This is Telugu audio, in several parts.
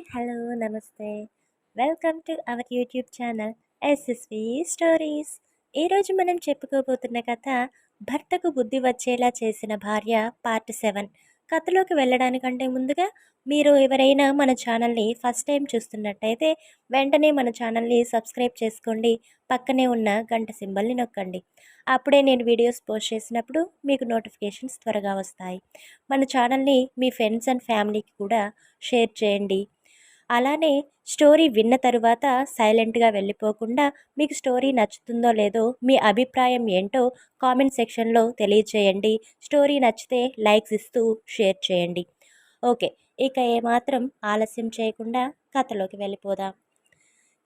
హాయ్ హలో నమస్తే. Welcome to our YouTube channel SSV stories ఈరోజు మనం చెప్పుకోబోతున్న కథ భర్తకు బుద్ధి వచ్చేలా చేసిన భార్య పార్ట్ సెవెన్. కథలోకి వెళ్ళడానికంటే ముందుగా మీరు ఎవరైనా మన ఛానల్ని ఫస్ట్ టైం చూస్తున్నట్టయితే వెంటనే మన ఛానల్ని సబ్స్క్రైబ్ చేసుకోండి. పక్కనే ఉన్న గంట సింబల్ని నొక్కండి. అప్పుడే నేను వీడియోస్ పోస్ట్ చేసినప్పుడు మీకు నోటిఫికేషన్స్ త్వరగా వస్తాయి. మన ఛానల్ని మీ ఫ్రెండ్స్ అండ్ ఫ్యామిలీకి కూడా షేర్ చేయండి. అలానే స్టోరీ విన్న తరువాత సైలెంట్గా వెళ్ళిపోకుండా మీకు స్టోరీ నచ్చుతుందో లేదో మీ అభిప్రాయం ఏంటో కామెంట్ సెక్షన్లో తెలియచేయండి. స్టోరీ నచ్చితే లైక్స్ ఇస్తూ షేర్ చేయండి. ఓకే ఇక ఏమాత్రం ఆలస్యం చేయకుండా కథలోకి వెళ్ళిపోదాం.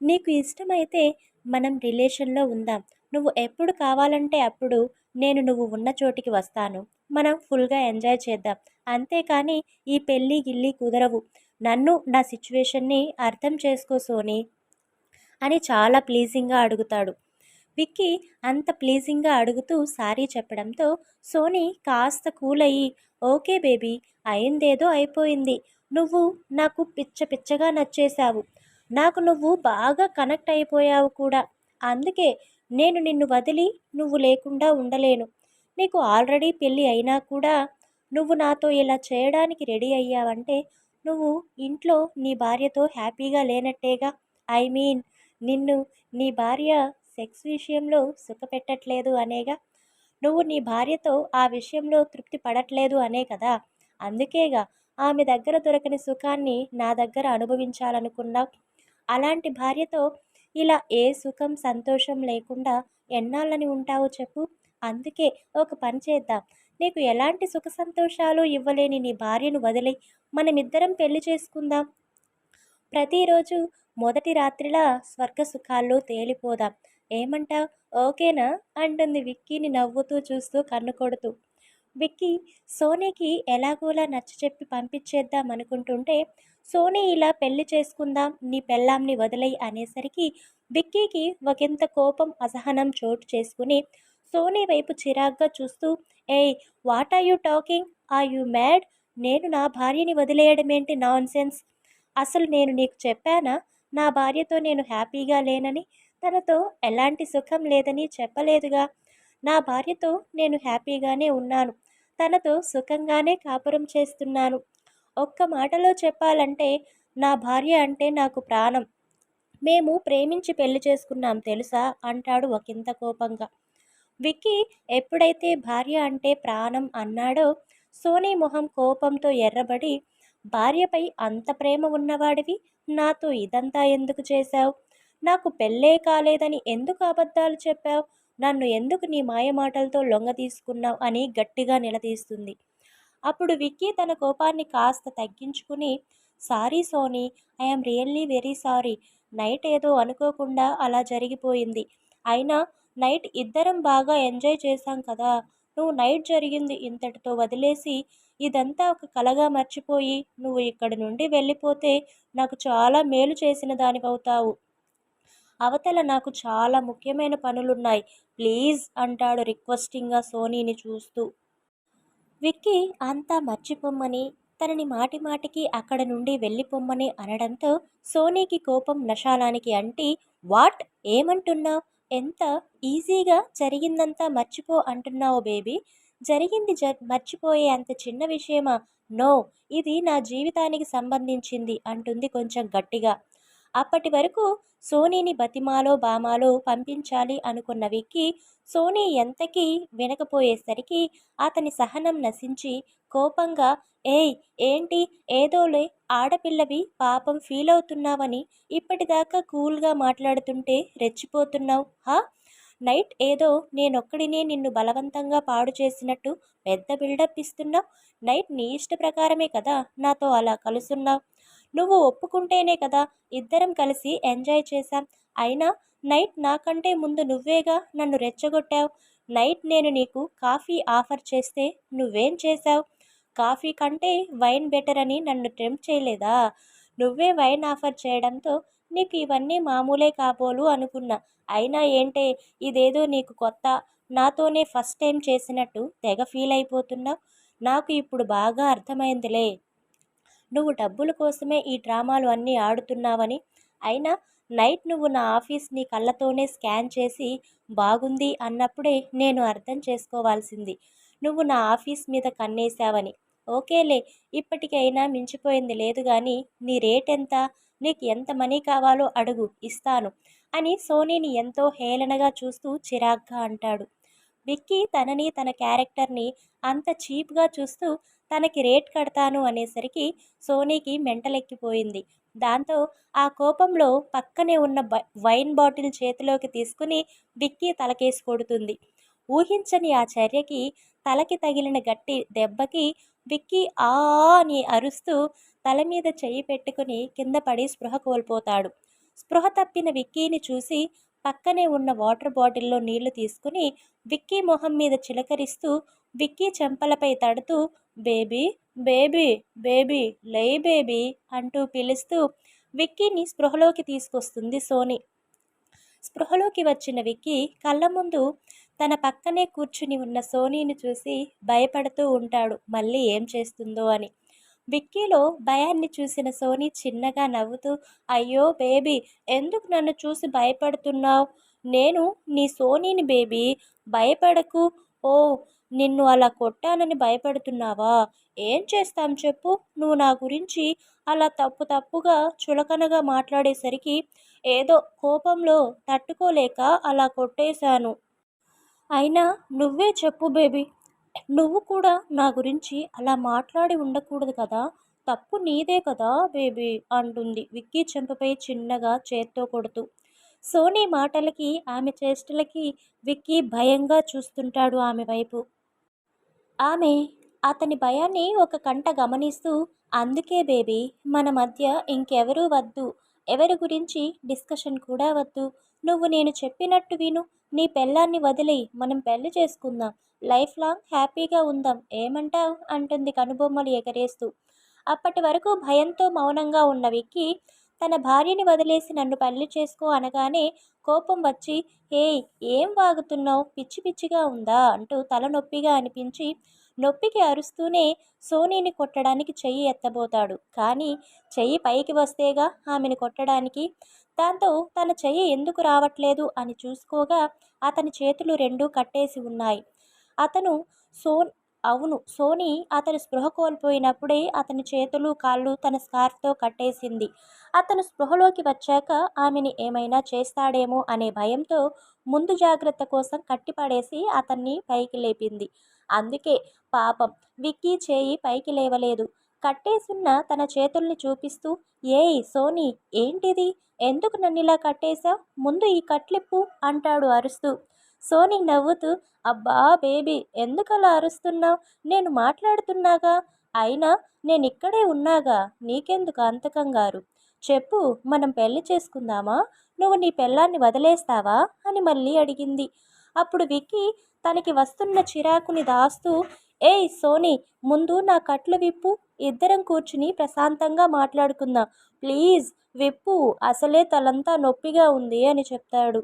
నీకు ఇష్టమైతే మనం రిలేషన్లో ఉందాం. నువ్వు ఎప్పుడు కావాలంటే అప్పుడు నేను నువ్వు ఉన్న చోటికి వస్తాను. మనం ఫుల్గా ఎంజాయ్ చేద్దాం. అంతేకాని ఈ పెళ్ళి గిల్లి కుదరవు. నన్ను నా సిచ్యువేషన్ని అర్థం చేసుకో సోని అని చాలా ప్లీజింగ్గా అడుగుతాడు. విక్కీ అంత ప్లీజింగ్గా అడుగుతూ సారీ చెప్పడంతో సోనీ కాస్త కూల్ అయ్యి ఓకే బేబీ అయిందేదో అయిపోయింది. నువ్వు నాకు పిచ్చ పిచ్చగా నచ్చేశావు. నాకు నువ్వు బాగా కనెక్ట్ అయిపోయావు కూడా. అందుకే నేను నిన్ను వదిలి నువ్వు లేకుండా ఉండలేను. నీకు ఆల్రెడీ పెళ్ళి అయినా కూడా నువ్వు నాతో ఇలా చేయడానికి రెడీ అయ్యావంటే నువ్వు ఇంట్లో నీ భార్యతో హ్యాపీగా లేనట్టేగా? ఐ మీన్ నిన్ను నీ భార్య సెక్స్ విషయంలో సుఖపెట్టట్లేదు అనేగా? నువ్వు నీ భార్యతో ఆ విషయంలో తృప్తి పడట్లేదు అనే కదా? అందుకేగా ఆమె దగ్గర దొరకని సుఖాన్ని నా దగ్గర అనుభవించాలనుకున్నావు. అలాంటి భార్యతో ఇలా ఏ సుఖం సంతోషం లేకుండా ఎన్నాళ్ళని ఉంటావో చెప్పు. అందుకే ఒక పని చేద్దాం. నీకు ఎలాంటి సుఖ సంతోషాలు ఇవ్వలేని నీ భార్యను వదిలి మనమిద్దరం పెళ్ళి చేసుకుందాం. ప్రతిరోజు మొదటి రాత్రిలా స్వర్గ సుఖాల్లో తేలిపోదాం. ఏమంటావ్ ఓకేనా? అంటుంది విక్కీని నవ్వుతూ చూస్తూ కన్ను కొడుతూ. విక్కీ సోనీకి ఎలాగోలా నచ్చ చెప్పి పంపించేద్దాం అనుకుంటుంటే సోనీ ఇలా పెళ్ళి చేసుకుందాం నీ పెళ్ళాంని వదిలేయి అనేసరికి విక్కీకి ఒకంత కోపం అసహనం చోటు చేసుకుని సోనీ వైపు చిరాగ్గా చూస్తూ ఏయ్ what are you talking are you mad నేను నా భార్యని వదిలేయడమేంటి నాన్ సెన్స్ అసలు నేను నీకు చెప్పానా? నా భార్యతో నేను హ్యాపీగా లేనని? తనతో ఎలాంటి సుఖం లేదని చెప్పలేదుగా. నా భార్యతో నేను హ్యాపీగానే ఉన్నాను. తనతో సుఖంగానే కాపురం చేస్తున్నాను. ఒక్క మాటలో చెప్పాలంటే నా భార్య అంటే నాకు ప్రాణం. మేము ప్రేమించి పెళ్ళి చేసుకున్నాం తెలుసా? అంటాడు ఒకంత కోపంగా. విక్కీ ఎప్పుడైతే భార్య అంటే ప్రాణం అన్నాడో సోనీ మొహం కోపంతో ఎర్రబడి భార్యపై అంత ప్రేమ ఉన్నవాడివి? నాతో ఇదంతా ఎందుకు చేశావు? నాకు పెళ్ళే కాలేదని ఎందుకు అబద్ధాలు చెప్పావు? నన్ను ఎందుకు నీ మాయమాటలతో లొంగ తీసుకున్నావు? అని గట్టిగా నిలదీస్తుంది. అప్పుడు విక్కీ తన కోపాన్ని కాస్త తగ్గించుకుని sorry Soni I'm really very sorry. Night ఏదో అనుకోకుండా అలా జరిగిపోయింది. అయినా నైట్ ఇద్దరం బాగా ఎంజాయ్ చేశాం కదా. నువ్వు నైట్ జరిగింది ఇంతటితో వదిలేసి ఇదంతా ఒక కలగా మర్చిపోయి నువ్వు ఇక్కడి నుండి వెళ్ళిపోతే నాకు చాలా మేలు చేసిన దానివవుతావు. అవతల నాకు చాలా ముఖ్యమైన పనులున్నాయి. ప్లీజ్ అంటాడు రిక్వెస్టింగ్గా సోనీని చూస్తూ. విక్కీ అంతా మర్చిపోమ్మని తనని మాటి మాటికి అక్కడ నుండి వెళ్ళిపోమ్మని అనడంతో సోనీకి కోపం నశాలానికి అంటి వాట్? ఏమంటున్నావు? ఎంత ఈజీగా జరిగిందంతా మర్చిపో అంటున్నావు బేబీ. జరిగింది జ మర్చిపోయే అంత చిన్న విషయమా? నో ఇది నా జీవితానికి సంబంధించింది అంటుంది కొంచెం గట్టిగా. అప్పటి వరకు సోనీని బతిమాలో బామాలో పంపించాలి అనుకున్న విక్కీ సోనీ ఎంతకీ వినకపోయేసరికి అతని సహనం నశించి కోపంగా ఏయ్ ఏంటి? ఏదోలే ఆడపిల్లవి పాపం ఫీల్ అవుతున్నావని ఇప్పటిదాకా కూల్గా మాట్లాడుతుంటే రెచ్చిపోతున్నావు హా? నైట్ ఏదో నేనొక్కడినే నిన్ను బలవంతంగా పాడు చేసినట్టు పెద్ద బిల్డప్ ఇస్తున్నావు. నైట్ నీ ఇష్ట ప్రకారమే కదా నాతో అలా కలుసున్నావు. నువ్వు ఒప్పుకుంటేనే కదా ఇద్దరం కలిసి ఎంజాయ్ చేశాం. అయినా నైట్ నాకంటే ముందు నువ్వేగా నన్ను రెచ్చగొట్టావు? నైట్ నేను నీకు కాఫీ ఆఫర్ చేస్తే నువ్వేం చేశావు? కాఫీ కంటే వైన్ బెటర్ అని నన్ను టెంప్ట్ చేయలేదా? నువ్వే వైన్ ఆఫర్ చేయడంతో నీకు ఇవన్నీ మామూలే కాబోలు అనుకున్నా. అయినా ఏంటే ఇదేదో నీకు కొత్త నాతోనే ఫస్ట్ టైం చేసినట్టు తెగ ఫీల్ అయిపోతున్నావు? నాకు ఇప్పుడు బాగా అర్థమైందిలే. నువ్వు డబ్బుల కోసమే ఈ డ్రామాలు అన్నీ ఆడుతున్నావని. అయినా నైట్ నువ్వు నా ఆఫీస్ నీ కళ్ళతోనే స్కాన్ చేసి బాగుంది అన్నప్పుడే నేను అర్థం చేసుకోవాల్సింది. నువ్వు నా ఆఫీస్ మీద కన్నేశావని. ఓకేలే ఇప్పటికైనా మించిపోయింది లేదు కానీ నీ రేట్ ఎంత? నీకు ఎంత మనీ కావాలో అడుగు ఇస్తాను అని సోనీని ఎంతో హేళనగా చూస్తూ చిరాగ్గా అంటాడు. విక్కీ తనని తన క్యారెక్టర్ని అంత చీప్గా చూస్తూ తనకి రేట్ కడతాను అనేసరికి సోనీకి మెంటలెక్కిపోయింది. దాంతో ఆ కోపంలో పక్కనే ఉన్న వైన్ బాటిల్ చేతిలోకి తీసుకుని విక్కీ తలకేసి కొడుతుంది. ఊహించని ఆ చర్యకి తలకి తగిలిన గట్టి దెబ్బకి విక్కీ ఆ అని అరుస్తూ తల మీద చెయ్యి పెట్టుకుని కింద పడి స్పృహ కోల్పోతాడు. స్పృహ తప్పిన విక్కీని చూసి పక్కనే ఉన్న వాటర్ బాటిల్లో నీళ్ళు తీసుకుని విక్కీ మొహం మీద చిలకరిస్తూ విక్కీ చెంపలపై తడుతూ బేబీ బేబీ బేబీ లై బేబీ అంటూ పిలుస్తూ విక్కీని స్పృహలోకి తీసుకొస్తుంది సోని. స్పృహలోకి వచ్చిన విక్కీ కళ్ళ ముందు తన పక్కనే కూర్చుని ఉన్న సోనీని చూసి భయపడుతూ ఉంటాడు మళ్ళీ ఏం చేస్తుందో అని. విక్కీలో భయాన్ని చూసిన సోనీ చిన్నగా నవ్వుతూ అయ్యో బేబీ ఎందుకు నన్ను చూసి భయపడుతున్నావు? నేను నీ సోనీని బేబీ భయపడకు. ఓ నిన్ను అలా కొట్టానని భయపడుతున్నావా? ఏం చేస్తాం చెప్పు. నువ్వు నా గురించి అలా తప్పు తప్పుగా చులకనగా మాట్లాడేసరికి ఏదో కోపంలో తట్టుకోలేక అలా కొట్టేశాను. అయినా నువ్వే చెప్పు బేబీ. నువ్వు కూడా నా గురించి అలా మాట్లాడి ఉండకూడదు కదా. తప్పు నీదే కదా బేబీ అంటుంది విక్కీ చెంపపై చిన్నగా చేత్తో కొడుతూ. సోనీ మాటలకి ఆమె చేష్టలకి విక్కీ భయంగా చూస్తుంటాడు ఆమె వైపు. ఆమె అతని భయాన్ని ఒక కంట గమనిస్తూ అందుకే బేబీ మన మధ్య ఇంకెవరూ వద్దు. ఎవరి గురించి డిస్కషన్ కూడా వద్దు. నువ్వు నేను చెప్పినట్టు విను. నీ పెళ్ళాన్ని వదిలి మనం పెళ్ళి చేసుకుందాం. లైఫ్ లాంగ్ హ్యాపీగా ఉందాం. ఏమంటావ్? అంటుంది కనుబొమ్మలు ఎగరేస్తూ. అప్పటి వరకు భయంతో మౌనంగా ఉన్న విక్కి తన భార్యని వదిలేసి నన్ను పెళ్ళి చేసుకో అనగానే కోపం వచ్చి ఏయ్ ఏం వాగుతున్నావు? పిచ్చి పిచ్చిగా ఉందా? అంటూ తలనొప్పిగా అనిపించి నొప్పికి అరుస్తూనే సోనీని కొట్టడానికి చెయ్యి ఎత్తబోతాడు. కానీ చెయ్యి పైకి వస్తేగా ఆమెను కొట్టడానికి దాంతో తన చెయ్యి ఎందుకు రావట్లేదు అని చూసుకోగా అతని చేతులు రెండూ కట్టేసి ఉన్నాయి. అతను సోన్ అవును సోనీ అతను స్పృహ కోల్పోయినప్పుడే అతని చేతులు కాళ్ళు తన స్కార్ఫ్తో కట్టేసింది. అతను స్పృహలోకి వచ్చాక ఆమెని ఏమైనా చేస్తాడేమో అనే భయంతో ముందు జాగ్రత్త కోసం కట్టిపడేసి అతన్ని పైకి లేపింది. అందుకే పాపం విక్కీ చేయి పైకి లేవలేదు. కట్టేసున్న తన చేతుల్ని చూపిస్తూ ఏయ్ సోనీ ఏంటిది? ఎందుకు నన్ను ఇలా కట్టేశావు? ముందు ఈ కట్లిప్పు అంటాడు అరుస్తూ. సోనీ నవ్వుతూ అబ్బా బేబీ ఎందుకలా అరుస్తున్నావు? నేను మాట్లాడుతున్నాగా? అయినా నేను ఇక్కడే ఉన్నాగా? నీకెందుకు అంత కంగారు? చెప్పు మనం పెళ్ళి చేసుకుందామా? నువ్వు నీ పెళ్ళాన్ని వదిలేస్తావా? అని మళ్ళీ అడిగింది. అప్పుడు విక్కీ తనకి వస్తున్న చిరాకుని దాస్తూ ఏయ్ సోనీ ముందు నా కట్లు విప్పు ఇద్దరం కూర్చుని ప్రశాంతంగా మాట్లాడుకుందాం? ప్లీజ్ విప్పు అసలే తలంతా నొప్పిగా ఉంది అని చెప్తాడు.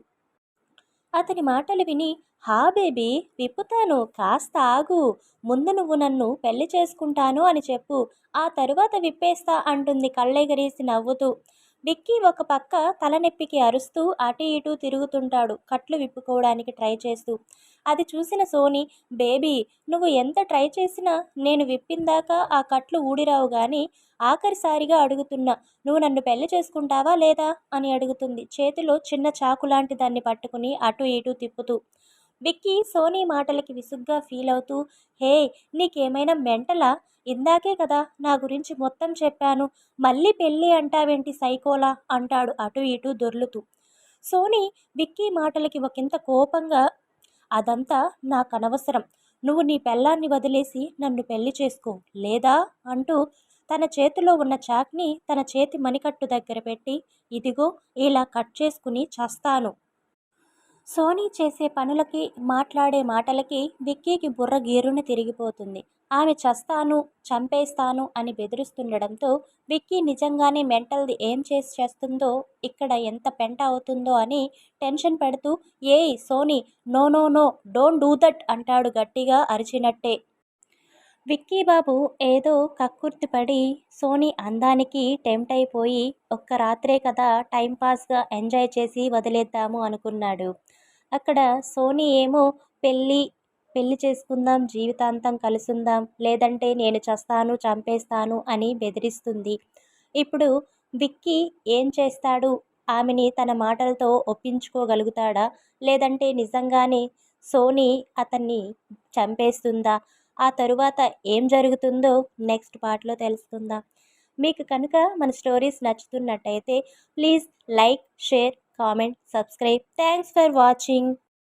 అతని మాటలు విని హా బేబీ విప్పుతాను కాస్త ఆగు ముందు నువ్వు నన్ను పెళ్ళి చేసుకుంటాను అని చెప్పు. ఆ తరువాత విప్పేస్తా అంటుంది కళ్ళెగరేసి నవ్వుతూ. విక్కీ ఒక పక్క తలనొప్పికి అరుస్తూ అటు ఇటు తిరుగుతుంటాడు కట్లు విప్పుకోవడానికి ట్రై చేస్తూ. అది చూసిన సోని బేబీ నువ్వు ఎంత ట్రై చేసినా నేను విప్పిందాకా ఆ కట్లు ఊడిరావు కానీ ఆఖరిసారిగా అడుగుతున్నా నువ్వు నన్ను పెళ్ళి చేసుకుంటావా లేదా? అని అడుగుతుంది. చేతిలో చిన్న చాకు లాంటి దాన్ని పట్టుకుని అటు ఇటు తిప్పుతూ. విక్కీ సోనీ మాటలకి విసుగ్గా ఫీల్ అవుతూ హే నీకేమైనా మెంటలా? ఇందాకే కదా నా గురించి మొత్తం చెప్పాను. మళ్ళీ పెళ్ళి అంటావేంటి సైకోలా? అంటాడు అటు ఇటు దొర్లుతూ. సోనీ విక్కీ మాటలకి ఒకంత కోపంగా అదంతా నాకు అనవసరం నువ్వు నీ పెళ్ళాన్ని వదిలేసి నన్ను పెళ్ళి చేసుకో లేదా? అంటూ తన చేతిలో ఉన్న చాక్ని తన చేతి మణికట్టు దగ్గర పెట్టి ఇదిగో ఇలా కట్ చేసుకుని చస్తాను. సోనీ చేసే పనులకి మాట్లాడే మాటలకి విక్కీకి బుర్ర గీరుని తిరిగిపోతుంది. ఆమె చస్తాను చంపేస్తాను అని బెదిరిస్తుండడంతో విక్కీ నిజంగానే మెంటల్ది ఏం చేసి చేస్తుందో ఇక్కడ ఎంత పెంట అవుతుందో అని టెన్షన్ పెడుతూ ఏయ్ Soni no no no don't do that అంటాడు గట్టిగా అరిచినట్టే. విక్కీ బాబు ఏదో కక్కుర్తిపడి సోనీ అందానికి టెంప్ట్ అయిపోయి ఒక్క రాత్రే కదా టైంపాస్గా ఎంజాయ్ చేసి వదిలేద్దాము అనుకున్నాడు. అక్కడ సోనీ ఏమో పెళ్ళి పెళ్ళి చేసుకుందాం జీవితాంతం కలుసుందాం లేదంటే నేను చస్తాను చంపేస్తాను అని బెదిరిస్తుంది. ఇప్పుడు విక్కీ ఏం చేస్తాడు? ఆమెని తన మాటలతో ఒప్పించుకోగలుగుతాడా? లేదంటే నిజంగానే సోనీ అతన్ని చంపేస్తుందా? ఆ తరువాత ఏం జరుగుతుందో నెక్స్ట్ పార్ట్లో తెలుసుకుందాం. మీకు కనుక మన stories నచ్చుతున్నట్టయితే please like share comment subscribe thanks for watching